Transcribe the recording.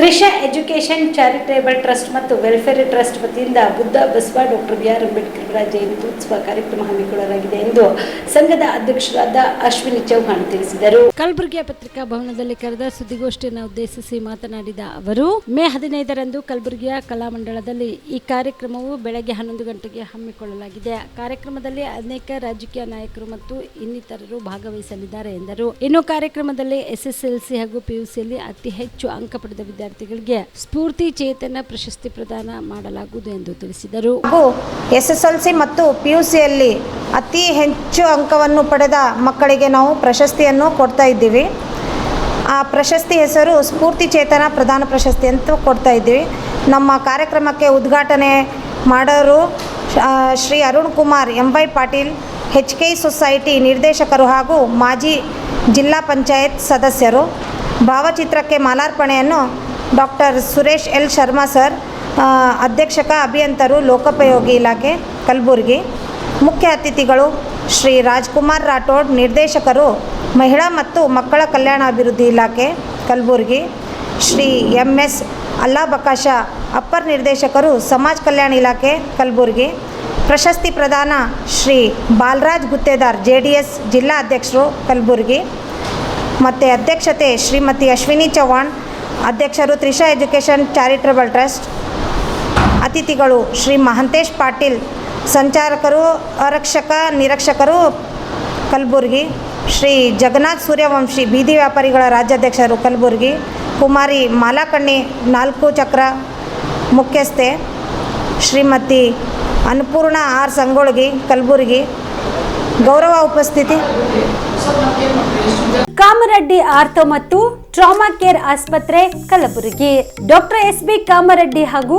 Trisha education charitable trust ಮತ್ತು welfare trust ವತಿಯಿಂದ Buddha Basava doctor B R Ambedkar ಅವರ ಕಾರ್ಯಕ್ರಮ ಹಮ್ಮಿಕೊಳ್ಳಲಾಗಿದೆ ಎಂದು ಸಂಘದ ಅಧ್ಯಕ್ಷರಾದ ಅಶ್ವಿನಿ ಚೌಹಾಣ್ ತಿಳಿಸಿದರು. ಕಲಬುರಗಿಯ ಪತ್ರಿಕಾ ಭವನದಲ್ಲಿ ಕರೆದ ಸುದ್ದಿಗೋಷ್ಠಿಯನ್ನು ಉದ್ದೇಶಿಸಿ ಮಾತನಾಡಿದ ಅವರು, ಮೇ ಹದಿನೈದರಂದು ಕಲಬುರಗಿಯ ಕಲಾಮಂಡಳದಲ್ಲಿ ಈ ಕಾರ್ಯಕ್ರಮವು ಬೆಳಗ್ಗೆ ಹನ್ನೊಂದು ಗಂಟೆಗೆ ಹಮ್ಮಿಕೊಳ್ಳಲಾಗಿದೆ. ಕಾರ್ಯಕ್ರಮದಲ್ಲಿ ಅನೇಕ ರಾಜಕೀಯ ನಾಯಕರು ಮತ್ತು ಇನ್ನಿತರರು ಭಾಗವಹಿಸಲಿದ್ದಾರೆ ಎಂದರು. ಇನ್ನು ಕಾರ್ಯಕ್ರಮದಲ್ಲಿ ಎಸ್ಎಸ್ಎಲ್ಸಿ ಹಾಗೂ ಪಿಯುಸಿಯಲ್ಲಿ ಅತಿ ಹೆಚ್ಚು ಅಂಕ ಪಡೆದ ವಿದ್ಯಾರ್ಥಿಗಳಿಗೆ ಸ್ಫೂರ್ತಿ, ಚೇತನ, ಪ್ರಶಸ್ತಿ ಪ್ರದಾನ ಮಾಡಲಾಗುವುದು ಎಂದು ತಿಳಿಸಿದರು. ಎಸ್ ಎಸ್ ಎಲ್ ಸಿ ಮತ್ತು ಪಿ ಯು ಸಿಯಲ್ಲಿ ಅತಿ ಹೆಚ್ಚು ಅಂಕವನ್ನು ಪಡೆದ ಮಕ್ಕಳಿಗೆ ನಾವು ಪ್ರಶಸ್ತಿಯನ್ನು ಕೊಡ್ತಾ ಇದ್ದೀವಿ. ಆ ಪ್ರಶಸ್ತಿ ಹೆಸರು ಸ್ಫೂರ್ತಿ, ಚೇತನ ಪ್ರಧಾನ ಪ್ರಶಸ್ತಿ ಅಂತ ಕೊಡ್ತಾ ಇದ್ದೀವಿ. ನಮ್ಮ ಕಾರ್ಯಕ್ರಮಕ್ಕೆ ಉದ್ಘಾಟನೆ ಮಾಡೋರು Shri Arun Kumar M Y Patil H K society ನಿರ್ದೇಶಕರು ಹಾಗೂ ಮಾಜಿ ಜಿಲ್ಲಾ ಪಂಚಾಯತ್ ಸದಸ್ಯರು. ಭಾವಚಿತ್ರಕ್ಕೆ ಮಾಲಾರ್ಪಣೆಯನ್ನು doctor Suresh L Sharma sir ಅಧ್ಯಕ್ಷಕ ಅಭಿಯಂತರು ಲೋಕೋಪಯೋಗಿ ಇಲಾಖೆ ಕಲಬುರಗಿ. ಮುಖ್ಯ ಅತಿಥಿಗಳು ಶ್ರೀ ರಾಜ್ಕುಮಾರ್ ರಾಠೋಡ್, ನಿರ್ದೇಶಕರು ಮಹಿಳಾ ಮತ್ತು ಮಕ್ಕಳ ಕಲ್ಯಾಣ ಅಭಿವೃದ್ಧಿ ಇಲಾಖೆ Kalaburagi. Shri M S Allabakash, upper ನಿರ್ದೇಶಕರು ಸಮಾಜ ಕಲ್ಯಾಣ ಇಲಾಖೆ ಕಲಬುರಗಿ. ಪ್ರಶಸ್ತಿ ಪ್ರದಾನ Shri Balraj Guttedar J D S ಜಿಲ್ಲಾ ಅಧ್ಯಕ್ಷರು ಕಲಬುರಗಿ. ಮತ್ತು ಅಧ್ಯಕ್ಷತೆ ಶ್ರೀಮತಿ ಅಶ್ವಿನಿ ಚೌಹಾಣ್ ಅಧ್ಯಕ್ಷರು ತ್ರಿಷಾ ಎಜುಕೇಷನ್ ಚಾರಿಟಬಲ್ ಟ್ರಸ್ಟ್, ಅತಿಥಿಗಳು ಶ್ರೀ ಮಹಂತೇಶ್ ಪಾಟೀಲ್, ಸಂಚಾರಕರು, ಆರಕ್ಷಕ, ನಿರೀಕ್ಷಕರು, ಕಲಬುರಗಿ, ಶ್ರೀ ಜಗನ್ನಾಥ್ ಸೂರ್ಯವಂಶಿ ಬೀದಿ ವ್ಯಾಪಾರಿಗಳ ರಾಜ್ಯಾಧ್ಯಕ್ಷರು ಕಲಬುರಗಿ, ಕುಮಾರಿ ಮಾಲಾಕಣ್ಣಿ ನಾಲ್ಕು ಚಕ್ರ ಮುಖ್ಯಸ್ಥೆ, ಶ್ರೀಮತಿ ಅನ್ನಪೂರ್ಣ ಆರ್ ಸಂಗೊಳ್ಗಿ ಕಲಬುರಗಿ, ಗೌರವ ಉಪಸ್ಥಿತಿ. ಕಾಮರೆಡ್ಡಿ ಆರ್ತೋ ಮತ್ತು ಟ್ರಾಮಾ ಕೇರ್ ಆಸ್ಪತ್ರೆ Kalaburagi. Doctor S B Kamareddy ಹಾಗೂ